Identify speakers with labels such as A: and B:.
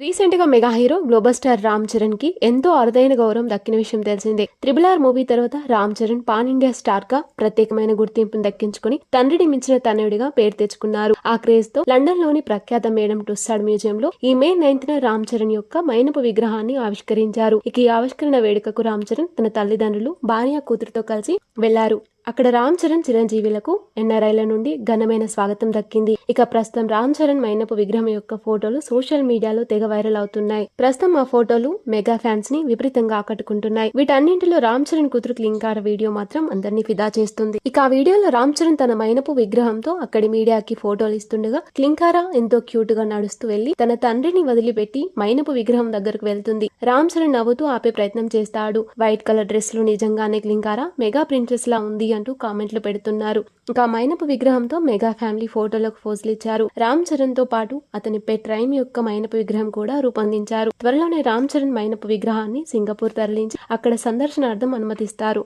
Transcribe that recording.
A: రీసెంట్గా mega hero global star Ram చరణ్కి ఎంతో అరుదైన గౌరవం దక్కిన విషయం తెలిసిందే. త్రిబుల్ ఆర్ మూవీ తర్వాత రామ్ చరణ్ పాన్ ఇండియా స్టార్గా ప్రత్యేకమైన గుర్తింపును దక్కించుకుని తండ్రిని మించిన తనయుడిగా పేరు తెచ్చుకున్నారు. ఆ క్రేజ్తో లండన్లోని ప్రఖ్యాత మేడం టుస్సాడ్ మ్యూజియం లో ఈ మే నైన్త్ న రామ్ చరణ్ యొక్క మైనపు విగ్రహాన్ని ఆవిష్కరించారు. ఇక ఈ ఆవిష్కరణ వేడుకకు రామ్ చరణ్ తన తల్లిదండ్రులు భార్య కూతురుతో కలిసి వెళ్ళారు. అక్కడ రామ్ చరణ్ చిరంజీవులకు ఎన్ఆర్ఐల నుండి ఘనమైన స్వాగతం దక్కింది. ఇక ప్రస్తుతం రామ్ చరణ్ మైనపు విగ్రహం యొక్క ఫోటోలు సోషల్ మీడియాలో తెగ వైరల్ అవుతున్నాయి. ప్రస్తుతం ఆ ఫోటోలు మెగా ఫ్యాన్స్ని విపరీతంగా ఆకట్టుకుంటున్నాయి. వీటన్నింటిలో రామ్ చరణ్ కూతురు క్లింకార వీడియో మాత్రం అందరినీ ఫిదా చేస్తుంది. ఇక ఆ వీడియోలో రామ్ చరణ్ తన మైనపు విగ్రహంతో అక్కడి మీడియాకి ఫోటోలు ఇస్తుండగా క్లింకార ఎంతో క్యూట్గా నడుస్తూ వెళ్ళి తన తండ్రిని వదిలిపెట్టి మైనపు విగ్రహం దగ్గరకు వెళ్తుంది. రామ్ చరణ్ నవ్వుతూ ఆపే ప్రయత్నం చేస్తాడు. వైట్ కలర్ డ్రెస్లో నిజంగానే క్లింకారా? మెగా ప్రిన్సెస్ లా ఉంది అంటూ కామెంట్లు పెడుతున్నారు. ఇంకా మైనపు విగ్రహంతో మెగా ఫ్యామిలీ ఫోటోలకు పోజులు ఇచ్చారు. రామ్ చరణ్తో పాటు అతని పెట్ రైమ్ యొక్క మైనపు విగ్రహం కూడా రూపొందించారు. త్వరలోనే రామ్ చరణ్ మైనపు విగ్రహాన్ని సింగపూర్ తరలించి అక్కడ సందర్శనార్థం అనుమతిస్తారు.